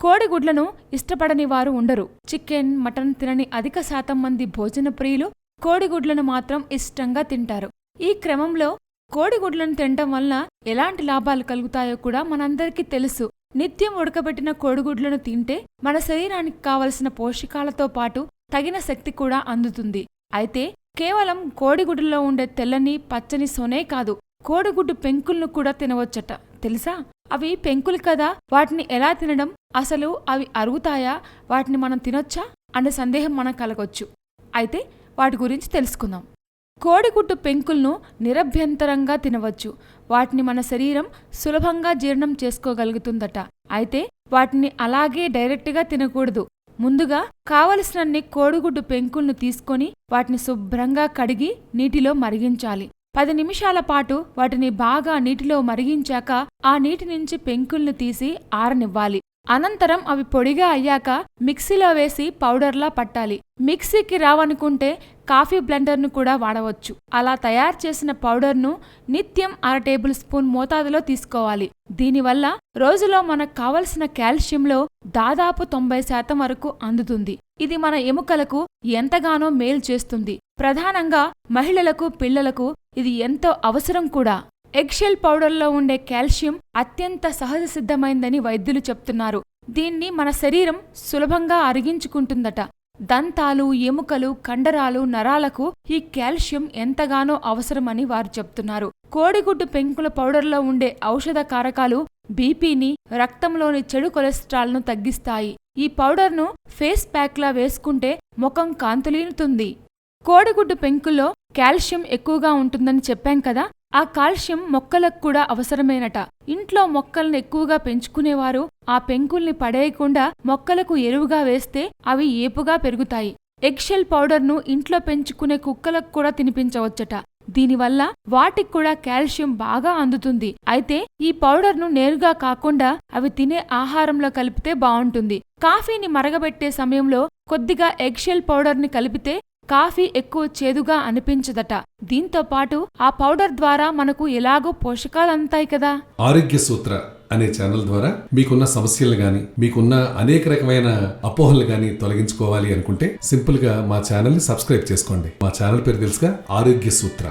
కోడిగుడ్లను ఇష్టపడని వారు ఉండరు. చికెన్ మటన్ తినని అధిక శాతం మంది భోజన ప్రియులు కోడిగుడ్లను మాత్రం ఇష్టంగా తింటారు. ఈ క్రమంలో కోడిగుడ్లను తినటం వల్ల ఎలాంటి లాభాలు కలుగుతాయో కూడా మనందరికీ తెలుసు. నిత్యం ఉడకబెట్టిన కోడిగుడ్లను తింటే మన శరీరానికి కావలసిన పోషకాలతో పాటు తగిన శక్తి కూడా అందుతుంది. అయితే కేవలం కోడిగుడ్లలో ఉండే తెల్లని పచ్చని సొనే కాదు కోడిగుడ్డు పెంకులను కూడా తినవచ్చట. తెలుసా? అవి పెంకులు కదా? వాటిని ఎలా తినడం? అసలు అవి అరుగుతాయా? వాటిని మనం తినొచ్చా? అనే సందేహం మనకు కలగొచ్చు. అయితే వాటి గురించి తెలుసుకుందాం. కోడిగుడ్డు పెంకులను నిరభ్యంతరంగా తినవచ్చు. వాటిని మన శరీరం సులభంగా జీర్ణం చేసుకోగలుగుతుందట. అయితే వాటిని అలాగే డైరెక్ట్గా తినకూడదు. ముందుగా కావలసినన్ని కోడిగుడ్డు పెంకులను తీసుకొని వాటిని శుభ్రంగా కడిగి నీటిలో మరిగించాలి. పది నిమిషాల పాటు వాటిని బాగా నీటిలో మరిగించాక ఆ నీటి నుంచి పెంకుల్ని తీసి ఆరనివ్వాలి. అనంతరం అవి పొడిగా అయ్యాక మిక్సీలో వేసి పౌడర్లా పట్టాలి. మిక్సీకి రావనుకుంటే కాఫీ బ్లెండర్ను కూడా వాడవచ్చు. అలా తయారు చేసిన పౌడర్ను నిత్యం అర టేబుల్ స్పూన్ మోతాదులో తీసుకోవాలి. దీనివల్ల రోజులో మనకు కావలసిన కాల్షియంలో దాదాపు తొంభై శాతం వరకు అందుతుంది. ఇది మన ఎముకలకు ఎంతగానో మేలు చేస్తుంది. ప్రధానంగా మహిళలకు పిల్లలకు ఇది ఎంతో అవసరం కూడా. ఎగ్షెల్ పౌడర్లో ఉండే కాల్షియం అత్యంత సహజ సిద్ధమైందని వైద్యులు చెప్తున్నారు. దీన్ని మన శరీరం సులభంగా అరిగించుకుంటుందట. దంతాలు ఎముకలు కండరాలు నరాలకు ఈ కాల్షియం ఎంతగానో అవసరమని వారు చెప్తున్నారు. కోడిగుడ్డు పెంకుల పౌడర్లో ఉండే ఔషధ కారకాలు బీపీని రక్తంలోని చెడు కొలెస్ట్రాల్ను తగ్గిస్తాయి. ఈ పౌడర్ను ఫేస్ ప్యాక్లా వేసుకుంటే ముఖం కాంతులీనుతుంది. కోడిగుడ్డు పెంకుల్లో కాల్షియం ఎక్కువగా ఉంటుందని చెప్పాం కదా ఆ కాల్షియం మొక్కలకు కూడా అవసరమేనట. ఇంట్లో మొక్కల్ని ఎక్కువగా పెంచుకునేవారు ఆ పెంకుల్ని పడేయకుండా మొక్కలకు ఎరువుగా వేస్తే అవి ఏపుగా పెరుగుతాయి. ఎగ్షెల్ పౌడర్ను ఇంట్లో పెంచుకునే కుక్కలకు కూడా తినిపించవచ్చట. దీనివల్ల వాటికి కూడా కాల్షియం బాగా అందుతుంది. అయితే ఈ పౌడర్ను నేరుగా కాకుండా అవి తినే ఆహారంలో కలిపితే బావుంటుంది కాఫీని మరగబెట్టే సమయంలో కొద్దిగా ఎగ్షెల్ పౌడర్ని కలిపితే కాఫీ ఎక్కువ చేదుగా అనిపించదట. దీంతో పాటు ఆ పౌడర్ ద్వారా మనకు ఎలాగో పోషకాలు అందుతాయి కదా. ఆరోగ్య సూత్ర అనే ఛానల్ ద్వారా మీకున్న సమస్యలు గాని మీకున్న అనేక రకమైన అపోహలు గాని తొలగించుకోవాలి అనుకుంటే సింపుల్గా మా ఛానల్ని సబ్స్క్రైబ్ చేసుకోండి. మా ఛానల్ పేరు తెలుసుగా ఆరోగ్య సూత్ర.